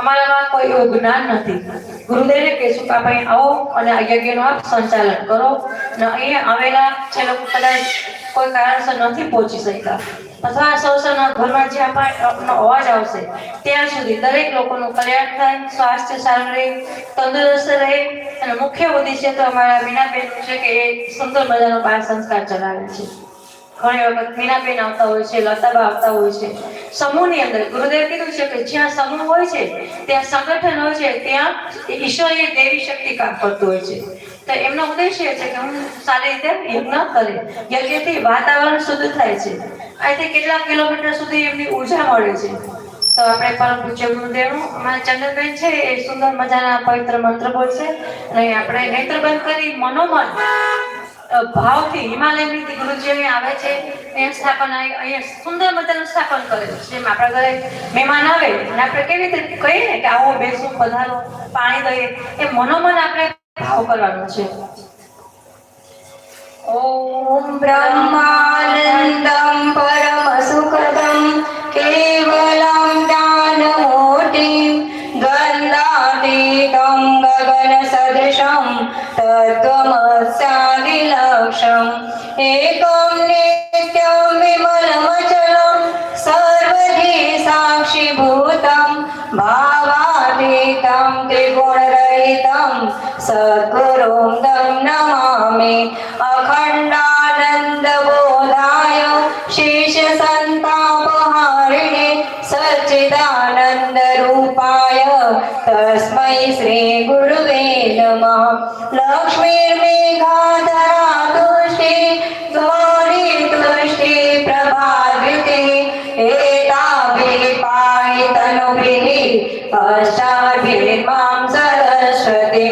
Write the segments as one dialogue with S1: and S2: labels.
S1: અમારામાં કોઈ એવું જ્ઞાન નથી. ગુરુદેવને કહેશું કે ભાઈ આવો અને આ યજ્ઞનું આપ સંચાલન કરો. અને અહીંયા આવેલા છે લોકો કદાચ કોઈ કારણસર નથી પહોંચી શકતા. અથવા સૌસરના ઘરમાં જે આપણનો અવાજ આવશે, ત્યાં સુધી દરેક લોકોનું કલ્યાણ થાય, સ્વાસ્થ્ય સારું રહે, તંદુરસ્ત રહે અને મુખ્ય ઉદ્દેશ્ય તો અમારા મીનાબેન છે કે એ સુંદર મજાનો બાળ સંસ્કાર ચલાવે છે. ઘણી વખત મીનાબેન આવતા હોય છે, લતાબા આવતા હોય છે. સમૂહની અંદર ગુરુદેવ કીધું છે કે જ્યાં સમૂહ હોય છે, ત્યાં સંગઠન હોય છે, ત્યાં ઈશ્વરીય દેવી શક્તિ કામ કરતું હોય છે. તો એમનો ઉદ્દેશ્ય છે કે હું સારી રીતે યજ્ઞ કરે યજ્ઞથી વાતાવરણ શુદ્ધ થાય છે. અહીંથી કેટલા કિલોમીટર સુધી એમની ઊર્જા મળે છે? તો આપણે પરમ પૂજ્ય ગુરુદેવનું, અમારા ચંદ્રબેન છે, એ સુંદર મજાના પવિત્ર મંત્ર બોલશે. અને આપણે નેત્ર બંધ કરી મનોમન ભાવથી હિમાલયની ગુરુજી અહીં આવે છે એમ સ્થાપન અહીંયા સુંદર મજાનું સ્થાપન કરે છે. જેમ આપણા ઘરે મહેમાન આવે, અને આપણે કેવી રીતે કહીએ ને કે આવો બેસો, પધારો, પાણી દઈએ, એ મનોમન આપણે ભાવ કરવાનો છે.
S2: ઓમ બ્રહ્માનંદમ પરમ સુખદમ કેવલમ એકમ નિત્યમ વિમલમચલમ સર્વધિ સાક્ષીભૂતમ ભાવાતીતમ ત્રિગુણરહિતમ સદગુરુમ દમ નમામિ. અખંડાનંદ બોધાય શેષ સંતાપહારિણે સચ્ચિદાનંદ રૂપાય તસ્મૈ શ્રી ગુરુવે નમઃ. લક્ષ્મી पायि तनुभिः अष्टाभिर्मां सरस्वती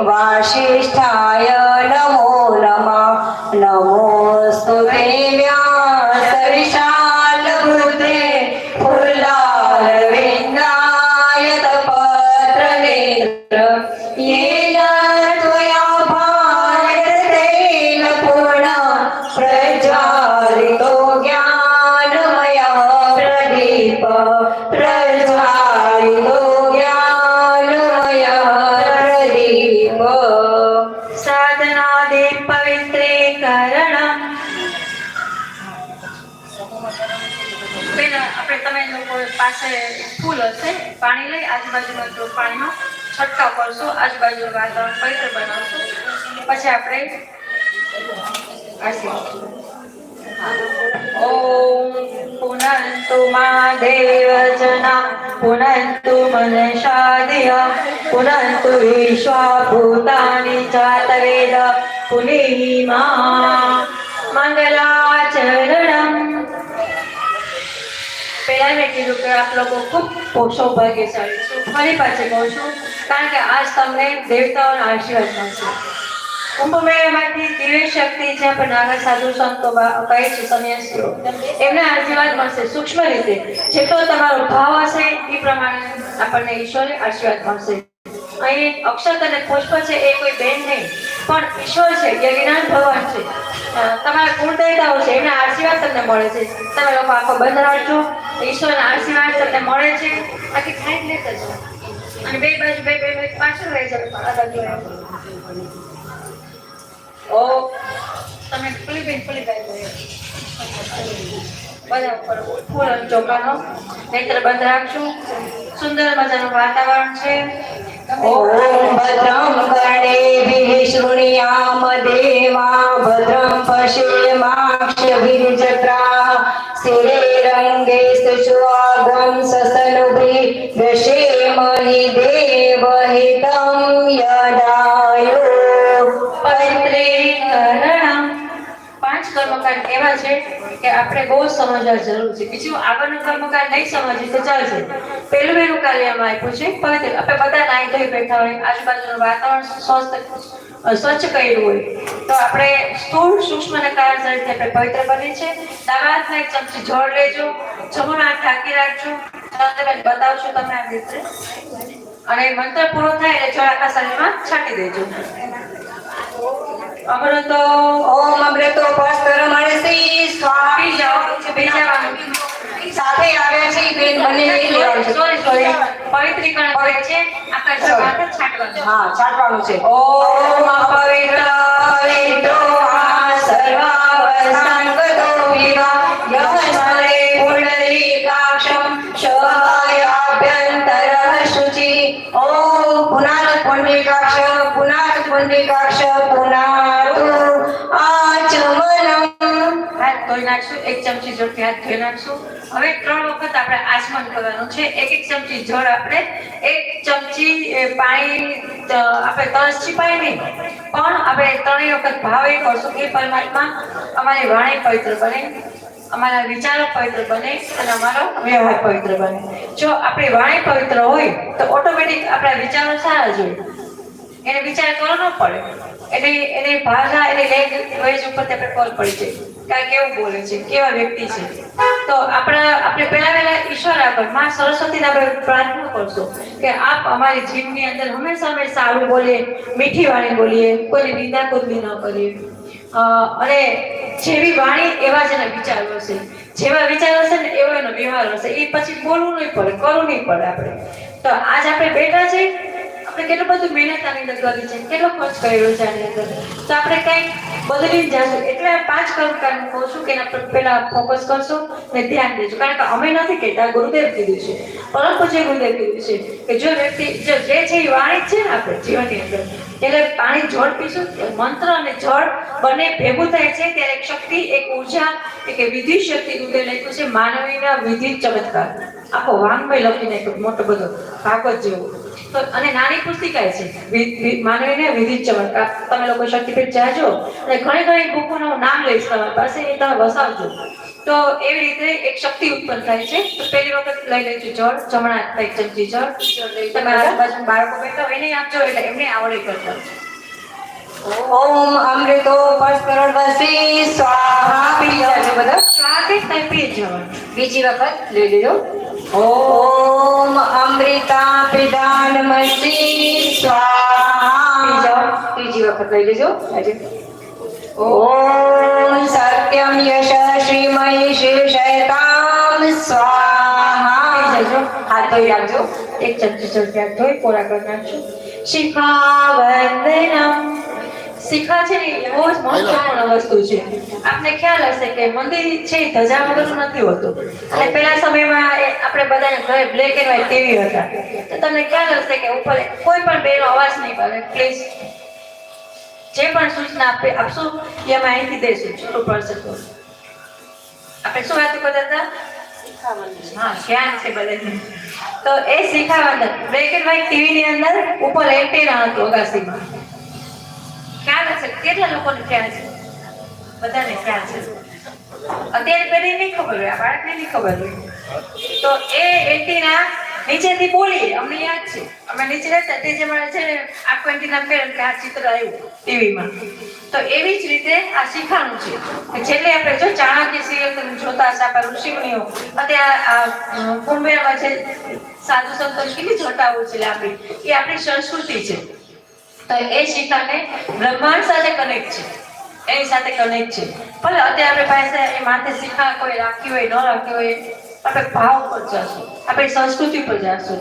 S2: वासिष्ठाय
S1: પાણી લઈ આજુબાજુમાં જો પાણીમાં છંટકાવ કરશો, આજુબાજુનું વાતાવરણ પવિત્ર બનાવશો. પછી આપણે આશીર્વાદ ઓમ પુનંતુ મહાદેવ જના, પુનંતુ મનસાદિય પુનંતુ વિશ્વા ભૂતાની ચાત વેદ પુનીમા, મંગલાચરણમ મેં કીધું કે આપ લોકો ખૂબ સૌભાગ્યશાળી છો. ફરી પાછી કહું છું, કારણ કે આજ તમને દેવતાઓના આશીર્વાદ મળશે. કુંભમેળામાંથી દિવ્ય શક્તિ છે પણ નાગર સાધુ સંતો કહે છે સંન્યાસીઓ એમને આશીર્વાદ મળશે સૂક્ષ્મ રીતે. જેટલો તમારો ભાવ હશે, એ પ્રમાણે આપણને ઈશ્વરે આશીર્વાદ મળશે. અહીં અક્ષત અને પુષ્પ છે, એ કોઈ બેન નહીં. પણ ઈશ્વર છે યજ્ઞાન ભગવાન છે. તમારા કુળદેવતાઓ છે એમના આશીર્વાદ તમને મળે છે. તમે લોકો આખો બંધ રાખજો ઈશ્વરના આશીર્વાદ તમને મળે છે. બાકી ખાઈ લેતા જાઓ અને બે બાજુ, બે બે મિનિટ પાછળ રહી જાવ આવો. ઓ, તમે ફૂલી બેન ફૂલી બેન. બધા ઉપર ફૂલ ચોખાનો નેત્ર બંધ રાખશું સુંદર મજાનું વાતાવરણ છે
S2: ઓમ ભદ્રમ ગણે વિષ્ણુયામ દેવા ભદ્રમ પશ્ચિમાક્ષ વિરચક્રા શિરે રંગે સુશુઆગમ સસનુભિ દશેમહિ
S1: દેવહિતમ યદાયો પત્રે કર્મકાંડ એવા છે કે આપણે બહુ સમજવા જરૂર છે. બીજું આગળનું કર્મકાંડ નહીં સમજીએ તો ચાલશે. પહેલું પહેલું કાર્યમાં આપ્યું છે. પવિત્ર આપણે બધા નાઈ ધોઈ બેઠા હોય, આજુબાજુનું વાતાવરણ સ્વસ્થ સ્વચ્છ કર્યું હોય, તો આપણે સ્થૂળ સૂક્ષ્મ અને કારણ શરીરથી આપણે પવિત્ર બની છે. ડાબા હાથમાં એક ચમચી જળ લેજો. જમણો હાથ ઢાંકી રાખજો. તમે બતાવશો તમે આ રીતે. અને મંત્ર પૂરો થાય એટલે જળ આખા શરીરમાં છાંટી દેજો. અમારો તો
S2: ઓમ અમૃતો પસ્તર મળસી સ્વાહા
S1: પી જાઓ પી
S2: સાથે આવ્યા છે બેન
S1: પવિત્રીકરણ કરે છે.
S2: હા છાંટવાનું છે.
S1: ઓમ
S2: પવિત્ર પવિત્રો પુનાત પુંડરીકાક્ષ પુનાત આચમનમ
S1: હાથ ધોઈ નાખશું એક ચમચી જળથી હાથ ધોઈ નાખશું હવે ત્રણ વખત આપણે આચમન કરવાનું છે એક એક ચમચી જળ આપણે એક ચમચી પાણી આપણે તરસ છીપાય નહીં પણ આપણે ત્રણેય વખત ભાવે કરશું કે પરમાત્મા અમારી વાણી પવિત્ર બને અમારા વિચારો પવિત્ર બને અને અમારો વ્યવહાર પવિત્ર બને. જો આપણી વાણી પવિત્ર હોય, તો ઓટોમેટિક આપણા વિચારો સારા જ હોય એને વિચાર કરવો ન પડે. એને, એની ભાષા, એને લેંગ્વેજ ઉપરથી આપણે કોલ પડી જાય. કે કેવું બોલે છે, કેવા વ્યક્તિ છે. તો આપણા, આપણે પહેલા પહેલા ઈશ્વર આગળ, માં સરસ્વતીને આપણે પ્રાર્થના કરશું કે આપ અમારી જીવની અંદર હંમેશા અમે સારું બોલીએ, મીઠી વાણી બોલીએ, કોઈની નિંદા કુદલી ન કરીએ. અને જેવી વાણી એવા જ એના વિચારો હશે. જેવા વિચારો હશે ને એવો એનો વ્યવહાર હશે. એ પછી બોલવું નહીં પડે, કરવું નહીં પડે આપણે. તો આજ આપણે બેઠા છે આપણે કેટલું બધું મહેનત આની અંદર કરી છે, કેટલો ખર્ચ કર્યો છે આની અંદર? તો આપણે કંઈક બદલી જશું. એટલે પાંચ કર્મકાંડ કહું છું કે એના પર પહેલા ફોકસ કરશો ને ધ્યાન દેજો. કારણ કે અમે નથી કહેતા, ગુરુદેવ કીધું છે. પરમ જે ગુરુદેવ કીધું છે કે જો વ્યક્તિ, જો છે એ વાણી છે ને આપણે જીવનની અંદર, એટલે પાણી જળ પીશું મંત્ર અને જળ બંને ભેગું થાય છે, ત્યારે એક શક્તિ, એક ઊર્જા કે વિધિ શક્તિ ગુરુદેવ લખ્યું છે, માનવીના વિધિ ચમત્કાર. આખો વાંગમય લખી નાખ્યો, મોટો બધો ભાગવત જેવો. તો અને નાની પુસ્તિકા છે. માનવીને વિધિત ચમત્કાર તમે લોકો શક્તિપીઠ જાજો અને ઘણી ઘણી બુકોનું નામ લઈશ તમારી પાસે એ તમે વસાવજો. તો એવી રીતે એક શક્તિ ઉત્પન્ન થાય છે. તો પહેલી વખત લઈ લેજો જળ જમણા હાથમાં એક ચમચી જળ. તમારા આજુબાજુ બાળકો બેઠા હોય એને આપજો એટલે એમને આવડે કરતા.
S2: ઓમ અમૃતો પસ્તર સ્વાહા પી જાજો બધા.
S1: સ્વાહા પી જ
S2: બીજી વખત લઈ લેજો. ઓમ અમૃતા પિદાનમસી
S1: પી
S2: સ્વાહા. ત્રીજી વખત લઈ લેજો. આજે. ઓમ સત્યમ યશ શ્રીમય શીર્ષયતામ સ્વાહા
S1: જજો.
S2: હાથ ધોઈ રાખજો.
S1: એક ચમચી જળ ત્યાં ધોઈ કોરા કરી નાખશું શિખા વંદનમ શિખા છે ને એ બહુ જ મહત્વપૂર્ણ વસ્તુ છે. આપને ખ્યાલ હશે કે મંદિર છે એ ધજા વગરનું નથી હોતું. અને પેલા સમયમાં આપણે બધાને ઘરે બ્લેક એન્ડ વ્હાઈટ ટીવી હતા. તો તમને ખ્યાલ હશે કે ઉપર કોઈ પણ બેનો અવાજ નહીં પડે. પ્લીઝ જે પણ સૂચના આપે આપશું એ અમે અહીંથી દઈશું. છૂટું પડશે તો આપણે શું વાત કરતા હતા? હા ધ્યાન છે બધાને. તો એ શીખાવંદર બ્લેક એન્ડ વ્હાઈટ ટીવી ની અંદર ઉપર એન્ટેના હતું અગાસીમાં. ખ્યાલ છે. કેટલા લોકોને ખ્યાલ છે? બધાને ખ્યાલ છે. અત્યારે પેલી નહીં ખબર હોય, આ બાળકને નહીં ખબર હોય. તો એ એન્ટીના નીચેથી બોલી, અમને યાદ છે. અમે નીચે રહેતા તે જે મળે છે આખો એન્ટીના ફેર કે આ ચિત્ર આવ્યું ટીવીમાં. તો એવી જ રીતે આ શીખાણું છે. કે છેલ્લે આપણે જો ચાણક્ય સિરિયલ તમે જોતા હશે, આપણા ઋષિમુનિઓ અત્યારે કુંભેરમાં છે સાધુ સંતો કેટલી જોટાઓ છે આપણી, એ આપણી સંસ્કૃતિ છે. તો એ શિખાને બ્રહ્માંડ સાથે કનેક્ટ છે. એની સાથે કનેક્ટ છે. ભલે અત્યારે આપણે પાસે એ માથે શીખા કોઈ રાખી હોય, ન રાખી હોય, આપણે ભાવ પર જશું, આપણે સંસ્કૃતિ પર જશું.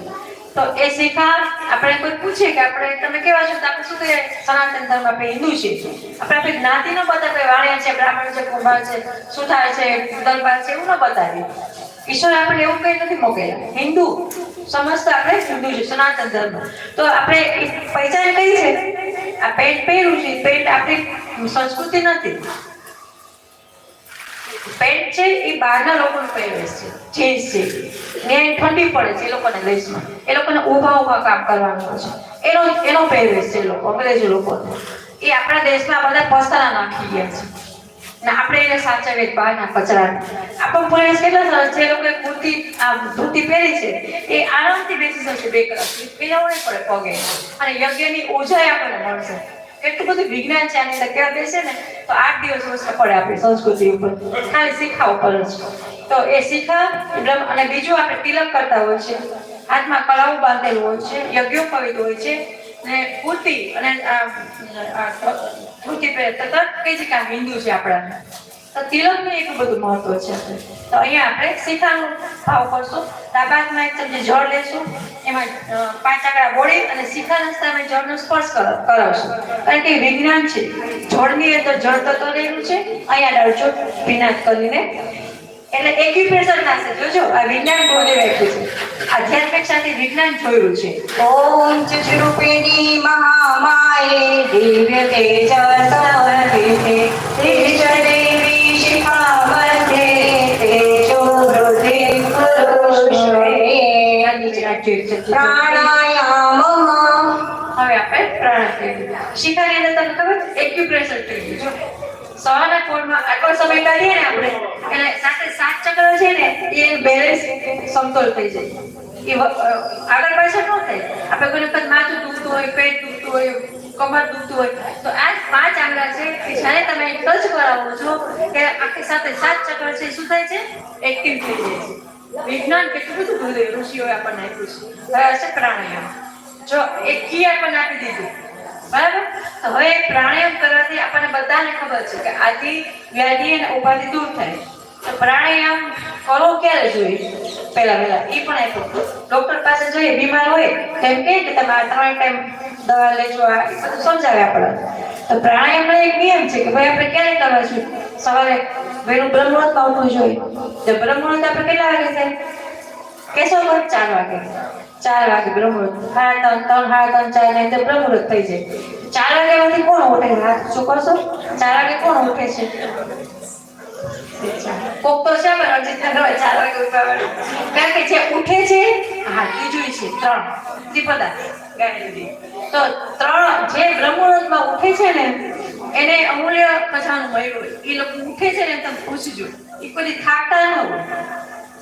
S1: તો એ શિખા, આપણે કોઈ પૂછે કે આપણે, તમે કેવા છો? આપણે શું કહીએ સનાતન ધર્મ આપણે હિન્દુ છે આપણે આપણી જ્ઞાતિનો બધા કોઈ વાણિયા છે, બ્રાહ્મણ છે, કુંભાર છે, સુથાર છે દરબાર છે, એવું ન બતાવીએ. ઈશ્વર આપણે એવું કઈ નથી મોકલેલા હિન્દુ સમજતા આપણે હિન્દુ છે સનાતન ધર્મ. તો આપણે પહેચાન કઈ છે? આ પેન્ટ પહેર્યું છે પેન્ટ આપણી સંસ્કૃતિ નથી. પેન્ટ છે, એ બહારના લોકોનું પહેરવેશ છે, જીન્સ છે. ને ઠંડી પડે છે એ લોકોને દેશમાં એ લોકોને ઊભા ઊભા કામ કરવાનું છે. એનો એનો પહેરવેશ છે એ લોકો, અંગ્રેજી લોકો. એ આપણા દેશમાં બધા પસ્તાના નાખી ગયા છે. ને આપણે એને સાચવીએ બહારના કચરા આપણ પોલીસ કેટલા સરસ છે? લોકોએ કુર્તી, આ ધોતી પહેરી છે. એ આરામથી બેસી શકશે બે કલાક. પેલા પડે પગે. અને યજ્ઞની ઓજાએ આપણને મળશે. એટલું બધું વિજ્ઞાન છે આની અંદર. બેસે ને, તો આઠ દિવસ ઓછા પડે આપણી સંસ્કૃતિ ઉપર. ખાલી શીખા ઉપર જ. તો એ શીખા અને બીજું આપણે તિલક કરતા હોય છે. હાથમાં કળાઓ બાંધેલું હોય છે, યજ્ઞો કવિત હોય છે. ને પૂરતી અને કુર્તી પહેરે તરત કહી છે કે હિન્દુ છે આપણા તો તિલકનું એટલું બધું મહત્વ છે. તો અહીંયા આપણે શીખાનો ભાવ કરશું. દાબાતમાં એક ચમચી જળ લેશું. એમાં પાંચ આંકડા બોળી અને શીખા રસ્તામાં જળનો સ્પર્શ કર- કરાવશું. કારણ કે વિજ્ઞાન છે? જળની અંદર જળ તત્વ રહેલું છે. અહીંયા ડાળજો વિનાશ કરીને એટલે એક્યુપ્રેશર થશે જોજો. આ વિજ્ઞાન બોલી રાખ્યું છે. આધ્યાત્મિક સાથે વિજ્ઞાન જોયું છે.
S2: ઓમ ચતુરૂપિણી મહામાયે દિવ્ય તેજ સમર્પિતે તેજ દેવી શિખા તેજો હૃદય પુરુષે પ્રાણાયામ
S1: હવે આપણે પ્રાણાયામ શિખાની તમને ખબર એક્યુપ્રેશર થઈ ગયું જો. સવારના ફૂડમાં આટલો સમય કાઢીએ ને આપણે એટલે સાથે સાત ચક્ર છે ને, એ બેલેન્સ સમતોલ થઈ જાય. એ આગળ પાછળ ન થાય. આપણે કોઈ વખત માથું દુખતું હોય, પેટ દુખતું હોય, કમર દુખતું હોય, તો આ પાંચ આંગળા છે કે જ્યારે તમે ટચ કરાવો છો કે આખી સાથે સાત ચક્ર છે, શું થાય છે? એક્ટિવ થઈ જાય છે. વિજ્ઞાન કેટલું બધું ભૂલે, ઋષિઓએ આપણને આપ્યું છે. પ્રાણાયામ જો એક કી આપણને આપી દીધું. બરાબર? તો હવે પ્રાણાયામ કરવાથી આપણને બધાને ખબર છે કે આથી વ્યાધિ અને ઉપાધિ દૂર થાય. તો પ્રાણાયામ કરવો ક્યારે જોઈએ? પહેલા પહેલા એ પણ આપ્યું ડોક્ટર પાસે જોઈએ, બીમાર હોય, તેમ કહે કે તમે આ ત્રણ ટાઈમ દવા લેજો, આ બધું સમજાવે આપણને. તો પ્રાણાયામનો એક નિયમ છે કે ભાઈ આપણે ક્યારે કરવા જોઈએ? સવારે વહેલું બ્રહ્મુહૂર્તમાં ઉઠવું જોઈએ. તો બ્રહ્મણત આપણે કેટલા વાગે થાય? કેસો ચાર વાગે. ચાર વાગે બ્રહ્મુહૂર્ત સાડા ત્રણ ત્રણ સાડા ત્રણ, ચાર ને અંદર બ્રહ્મુહૂર્ત થઈ જાય. ચાર વાગ્યામાંથી કોણ ઉઠે? હાથ શું કરશો? ચાર વાગે કોણ ઉઠે છે? કોક તો છે પણ અરજીત ગવાય ચાર વાગે ઉઠવાનું કારણ કે જે ઉઠે છે, હા ત્રીજું છે, ત્રણ. ત્રિપદા તો ત્રણ જે બ્રહ્મુહૂર્તમાં ઉઠે છે ને, એને અમૂલ્ય ખજાનો મળ્યું એ લોકો ઉઠે છે ને, તમે પૂછજો. એ કોઈ થાકતા ન હોય.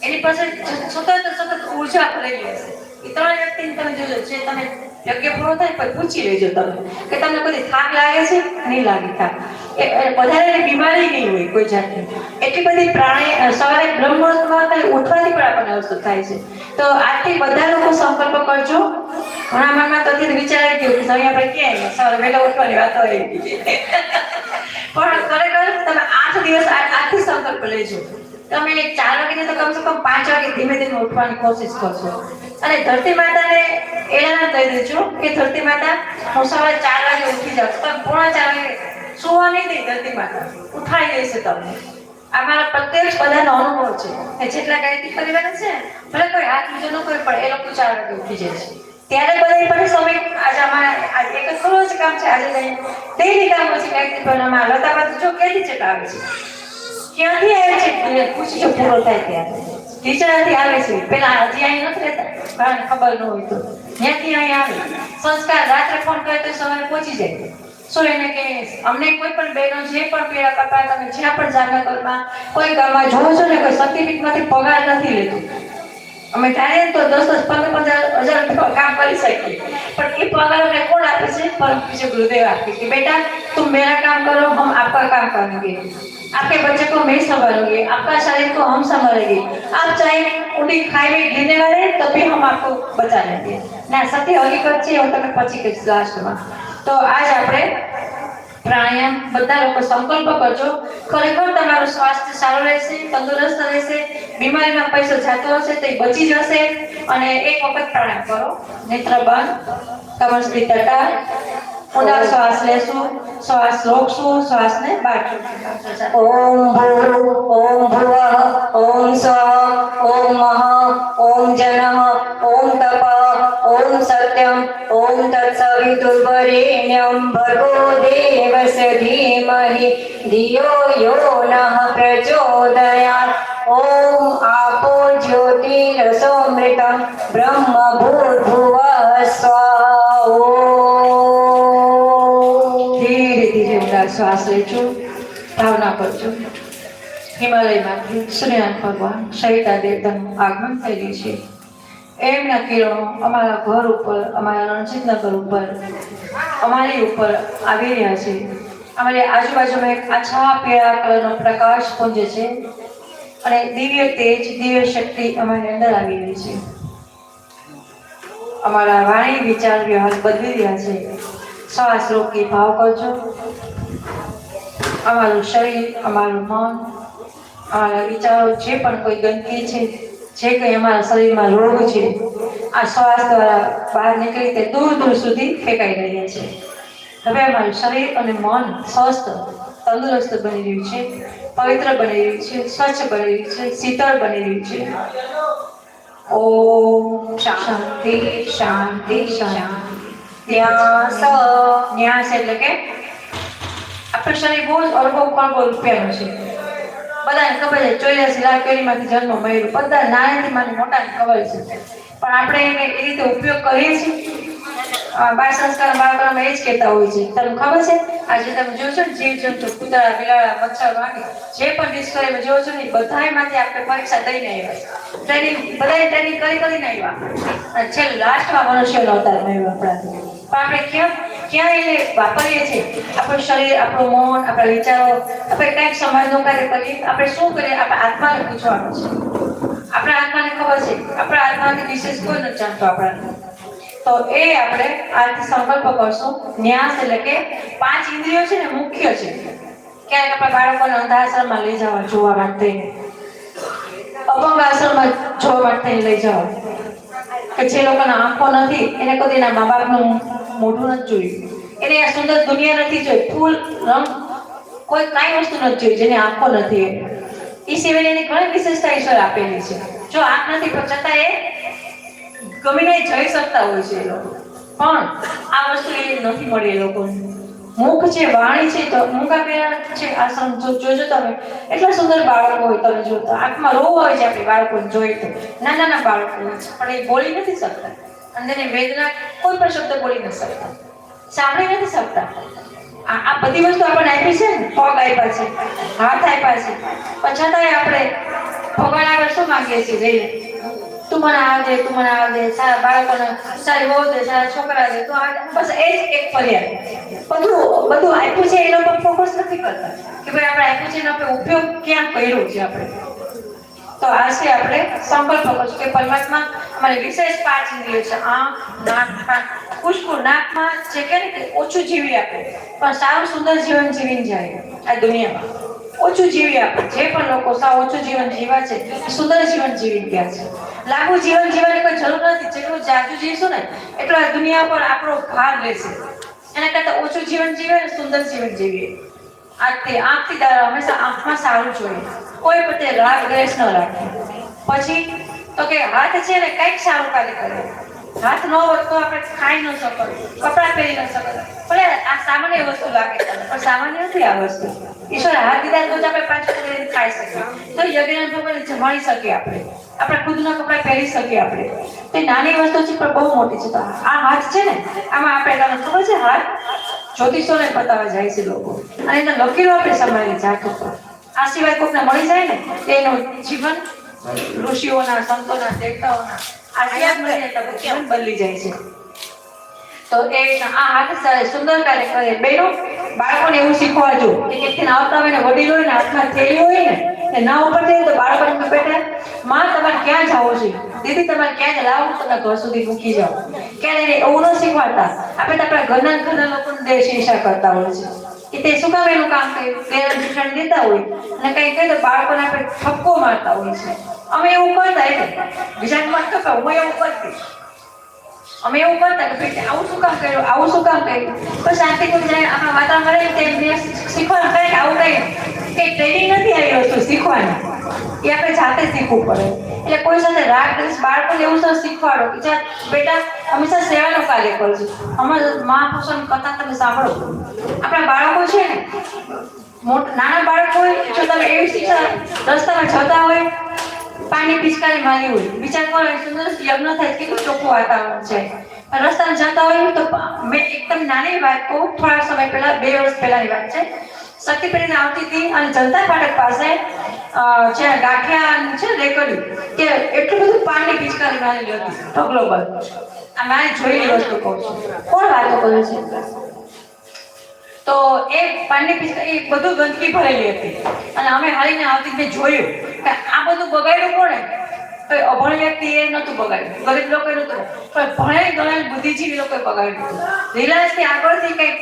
S1: એની પાસે સતત સતત ઊર્જા ભરેલી હશે. એ ત્રણ વ્યક્તિને તમે જોજો, જે તમે યોગ્ય પૂરો થાય પછી પૂછી લેજો તમે, કે તમને કોઈ થાક લાગે છે? નહીં લાગે થાક. એ વધારે બીમારી નહીં હોય કોઈ જાતની. એટલી બધી પ્રાણી સવારે બ્રહ્મોત્સવમાં ખાલી ઉઠવાથી પણ આપણને અસર થાય છે. તો આજથી બધા લોકો સંકલ્પ કરજો. ઘણા મનમાં તો વિચાર આવી ગયો કે સમય આપણે ક્યાંય સવારે વહેલા ઉઠવાની વાતો આવી પણ ખરેખર તમે આઠ દિવસ આજથી સંકલ્પ લેજો. તમે ચાર વાગે તો કમસે કમ પાંચ વાગે ધીમે ધીમે ઉઠવાની કોશિશ કરશો. અને ધરતી માતાને એલાન કહી દેજો કે ધરતી માતા, હું સવારે ચાર વાગે ઉઠી જાઉં પણ પોણા ચાર વાગે સુવા નહીં દે ધરતી માતા. ઉઠાઈ દેશે તમને. આ મારા પ્રત્યક્ષ બધાનો અનુભવ છે કે જેટલા ગાયત્રી પરિવાર છે, ભલે કોઈ હાથ બીજો ન કોઈ પણ એ લોકો ચાર વાગે ઉઠી જાય છે. ત્યારે બધા પણ સમય આજે અમારા આજે એક જ ખરો જ કામ છે. આજે નહીં ડેલી કામ છે ગાયત્રી પરિવારમાં લતાબા તો જો કેટલી ચેટ આવે છે. ક્યાંથી આવે છે? અને પૂછજો પૂરો થાય ત્યાં ટીચરથી આવે છે. પેલા હજી અહીં નથી રહેતા, કારણ ખબર ન હોય તો. ત્યાંથી અહીં આવે. સંસ્કાર રાત્રે ફોન કરે તો સવારે પહોંચી જાય. સો એને કે, અમને કોઈ પણ બહેનો જે પણ પેલા કરતા તમે જ્યાં પણ જામનગરમાં કોઈ ગામમાં જોવો છો ને, કોઈ સર્ટિફિકેટમાંથી પગાર નથી લેતું. અમે ધારે તો દસ દસ, પંદર પંદર હજાર કામ કરી શકીએ. પણ એ પગાર અમને કોણ આપે છે? પરમ ગુરુદેવ આપે કે, બેટા, તું મેરા કામ કરો, હમ આપકા કામ કરેંગે आपके बच्चे को मैं संभालूंगी आपका शरीर को हम संभालेंगे आप चाहे उल्टी खाई में गिरने वाले तब भी हम आपको बचा लेंगे ના સત્ય હકીકત છે હું તમને પછી કહીશ લાસ્ટમાં તો આજ આપણે પ્રાણાયામ બધા લોકો સંકલ્પ કરજો ખરેખર તમારું સ્વાસ્થ્ય સારું રહેશે તંદુરસ્ત રહેશે બીમારીમાં પૈસો જાતો હશે તો એ બચી જશે અને એક વખત પ્રાણાયામ કરો નેત્ર બંધ કમરથી ટટા ઊંડા શ્વાસ લેશું શ્વાસ રોકશું શ્વાસને છોડશું.
S2: ઓમ ભૂ ઓમ ભુવઃ ઓમ સ્વ ઓમ મહ ઓમ જનઃ ઓમ તપ ઓમ સત્યમ ઓમ તત્સવિતુર્વરેણ્યં ભર્ગો દેવસ્ય ધીમહિ ધિયો યો નઃ પ્રચોદયાत् ઓમ આપો જ્યોતિરસોમૃતં બ્રહ્મ ભૂર્ભુવઃ સ્વાહા
S1: ધીરે શ્વાસ લેજો, ભાવના કરજો. હિમાલયમાંથી સૂર્યનારાયણ ભગવાન સવિતા દેવતાનું આગમન થયેલું છે. એમના કિરણો અમારા ઘર ઉપર, અમારા રણજીતના નગર ઉપર, અમારી ઉપર આવી રહ્યા છે. અમારી આજુબાજુમાં એક આછા પીળા કલરનો પ્રકાશ પૂંજે છે અને દિવ્ય તેજ, દિવ્ય શક્તિ અમારી અંદર આવી રહી છે. અમારા વાણી વિચાર વ્યવહાર બદલી રહ્યા છે. શ્વાસ રોકી ભાવ કરજો. અમારું શરીર અમારું મન, અમારા વિચારો જે પણ કોઈ ગંદકી છે, જે કંઈ અમારા શરીરમાં રોગ છે, આ શ્વાસ દ્વારા બહાર નીકળી તે દૂર દૂર સુધી ફેંકાઈ રહ્યા છે. હવે અમારું શરીર અને મન સ્વસ્થ, તંદુરસ્ત બની રહ્યું છે, પવિત્ર બની રહ્યું છે, સ્વચ્છ બની રહ્યું છે, શીતળ બની રહ્યું છે. ઓમ શાંતિ શાંતિ શાંતિ. ન્યાસ ન્યાસ એટલે કે આપણું શરીર બહુ જ અનુભવ પણ બહુ રૂપિયાનો છે. બધાને ખબર છે, ચોર્યાસી લાખ કેરીમાંથી જન્મ મળ્યો બધા નાનાથી માની મોટાને ખબર છે. પણ આપણે એને એ રીતે ઉપયોગ કરીએ છીએ. બાળ સંસ્કાર બાળકોને એ જ કહેતા હોય છે. તમને ખબર છે? આજે તમે જોશો ને જીવ જંતુ કૂતરા, બિલાડા, મચ્છર વાગે, જે પણ ડિસ્કવરીમાં જોવો છો ને, એ બધાયમાંથી આપણે પરીક્ષા દઈને આવ્યા ટ્રેનિંગ બધાએ ટ્રેનિંગ કરી, કરીને આવ્યા. છેલ્લું લાસ્ટમાં મનુષ્યનો અવતાર મળ્યો આપણાથી. પણ આપણે ક્યાં ક્યાં એને વાપરીએ છીએ? આપણું શરીર, આપણું મન, આપણા વિચારો, આપણે કંઈક સમાજનું કાર્ય કરીએ, આપણે શું કરીએ? આપણે આત્માને પૂછવાનું છે. આપણા આત્માને ખબર છે. આપણા આત્માની વિશેષ કોઈ નથી જાણતો આપણા તો એ આપણે આથી સંકલ્પ કરશું. ન્યાસ એટલે કે પાંચ ઇન્દ્રિયો છે ને મુખ્ય છે. ક્યારેક આપણા બાળકોને અંધાશ્રમમાં લઈ જવા, જોવા માટે. અપંગ આશ્રમમાં જોવા માટે લઈ જવા. કે જે લોકોના આંખો નથી, એને કદી એના મા બાપનું મોઢું નથી જોયું. એને આ સુંદર દુનિયા નથી જોઈ, ફૂલ રંગ, કોઈ કાંઈ વસ્તુ નથી જોઈ જેને આંખો નથી. એ સિવાય એની ઘણી વિશેષતા ઈશ્વર આપેલી છે. જો આંખ નથી, પણ છતાં એ ગમીને જઈ શકતા હોય છે એ લોકો. પણ આ વસ્તુ એ નથી મળી એ લોકોને. મુખ છે, વાણી છે, તો મુખ આપેલા છે, આ જો જોજો તમે. એટલા સુંદર બાળકો હોય તમે જોતો આંખમાં રો હોય છે આપણી બાળકોને જોઈ તો. નાના નાના બાળકો પણ એ બોલી નથી શકતા. અંદરની વેદના કોઈ પણ શબ્દ બોલી નથી શકતા. સાંભળી નથી શકતા. આ બધી વસ્તુ આપણને આપી છે ને? પગ આપ્યા છે, હાથ આપ્યા છે. પણ છતાંય આપણે ભગવાન આગળ શું માંગીએ છીએ? જઈને તું મને આવજે તું મને આવજે સારા બાળકોને સારી વહુ દે સારા છોકરા દે તું બસ એ જ એક ફરિયાદ બધું બધું આપ્યું છે એના પર ફોકસ નથી કરતા કે ભાઈ આપણે આપ્યું છે એનો આપણે ઉપયોગ ક્યાં કર્યો છે આપણે તો આ છે આપણે સંકલ્પ કરશું કે પરમાત્મા અમારી વિશેષ પાંચ ઇન્દ્રિયો છે આંખ નાક પુષ્કુ નાકમાં જે કે ઓછું જીવી આપે પણ સારું સુંદર જીવન જીવીને જાય આ દુનિયામાં ઓછું જીવી આપે જે પણ લોકો સાવ ઓછું જીવન જીવા છે સુંદર જીવન જીવી ગયા છે લાંબુ જીવન જીવવાની કોઈ જરૂર નથી. જેટલું જાજુ જીવશું ને, એટલો આ દુનિયા પર આપણો ભાર રહેશે. એના કરતાં ઓછું જીવન જીવે ને સુંદર જીવન જીવીએ. આજથી આંખથી દાડા હંમેશા આંખમાં સારું જોઈએ. કોઈ પોતે રાગ દ્વેષ ન રાખે. પછી તો કે હાથ છે ને કંઈક સારું કાર્ય કરે. હાથ ન હોય તો આપણે ખાઈ ન શકો કપડાં પહેરી ન શકો ભલે આ સામાન્ય વસ્તુ લાગે, પણ સામાન્ય નથી આ વસ્તુ. ઈશ્વર હાથ દીધા તો જ આપણે પાંચ કરીને ખાઈ શકીએ. તો યજ્ઞ ભગવાન જમાડી શકીએ આપણે. આપણે ખુદના કપડાં પહેરી શકીએ આપણે. તે નાની વસ્તુ છે, પણ બહુ મોટી છે. તો આ હાથ છે ને, આમાં આપણે તમને ખબર છે હાથ? જ્યોતિષોને બતાવવા જાય છે લોકો. અને એને લકીરો આપણે સમાવી જાત ઉપર. આ સિવાય કોઈને મળી જાય ને એનું જીવન ઋષિઓના, સંતોના, દેવતાઓના જીવન બદલી જાય છે. તો એ આ હાથ સુંદર કાર્ય કરે. બેનો બાળકોને એવું શીખવાડજો કે એકથી આવતા હોય ને વડીલ હોય ને હાથમાં થેલી હોય ને એ ના ઉપર થઈ તો બાળકોને બેટા માં તમારે ક્યાં જાવો છે? દીદી તમારે ક્યાં લાવો તમે ઘર સુધી મૂકી જાઓ. ક્યારે એવું ન શીખવાડતા. આપણે આપણા ઘરના ને ઘરના લોકોને દેશ ઈર્ષા કરતા હોય છે. કે તે શું કામ એનું કામ કર્યું? પેરેન્ટ શિક્ષણ દેતા હોય. અને કંઈ કહે તો બાળકોને આપણે ઠપકો મારતા હોય છે. અમે એવું કરતા એટલે. બીજાને મત કરતા હું એવું કરતી અમે એવું કરતા કે ભાઈ આવું શું કામ કર્યું, આવું શું કામ કર્યું? તો શાંતિથી જાય આપણા વાતાવરણ તેમને શીખવાનું કરે કે આવું કઈ કે ટ્રેનિંગ નથી આવી વસ્તુ શીખવાની? એ આપણે જાતે શીખવું પડે. એટલે કોઈ સાથે રાગ દેશ બાળકોને એવું સર શીખવાડો. કે ચાલ બેટા, હંમેશા સેવાનું કાર્ય કરજો હમણાં મહાપુરુષોની કથા તમે સાંભળો. આપણા બાળકો છે ને, મોટા, નાના બાળકો હોય, જો તમે એવી શિક્ષા રસ્તામાં જતા હોય પાણી પિચકારી મારી હોય. વિચાર કરો સુંદર યજ્ઞ થાય કેટલું ચોખ્ખું વાતાવરણ છે. રસ્તા જતા હોય તો મેં એકદમ નાની વાત કહું, થોડા સમય પહેલા, બે વર્ષ પહેલાની વાત છે. શક્તિ પેઢીને આવતી હતી અને જનતા ફાટક પાસે જ્યાં ગાંઠિયા છે રેકડી કે એટલું બધું પાણી પિચકારી મારેલી હતી ઢગલો પર આ મારે જોયેલી વસ્તુ કહું છું. કોણ વાતો કરે છે? તો એ પાણી પિચકારી બધું ગંદકી ભરેલી હતી. અને અમે હાલીને આવતી મેં જોયું કે આ બધું બગાડ્યું કોણે? તો અભણ વ્યક્તિ એ નહોતું બગાડ્યું. ગરીબ લોકોએ નહોતું. પણ ભણે ગણેલ બુદ્ધિજીવી લોકોએ બગાડ્યું હતું. રિલાયન્સથી આગળથી કંઈક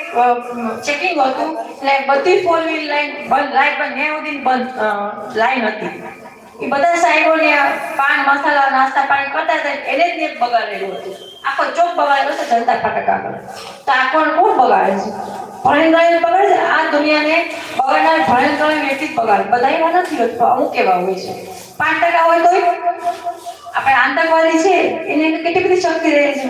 S1: ચેકિંગ હતું. એટલે બધી ફોર વ્હીલ લાઈન બંધ, લાઈટ બંધ. ન્યાય સુધી બંધ લાઈન હતી. એ બધા સાહેબોને પાન, મસાલા, નાસ્તા પાણી કરતા હતા, એને જ બગાડેલું હતું. આખો ચોક બગાડેલો છે જનતા ફાટક આગળ. તો આ કોણ કોણ બગાડે છે? ભણેન્દ્રને બગાડે છે? આ દુનિયાને બગાડનાર ભણી વ્યક્તિ જ બગાડે બધા એવા નથી હોતા અમુક એવા હોય છે? પાંચ ટકા હોય તોય? આપણે આતંકવાદી છે? એને કેટલી બધી શક્તિ રહે છે?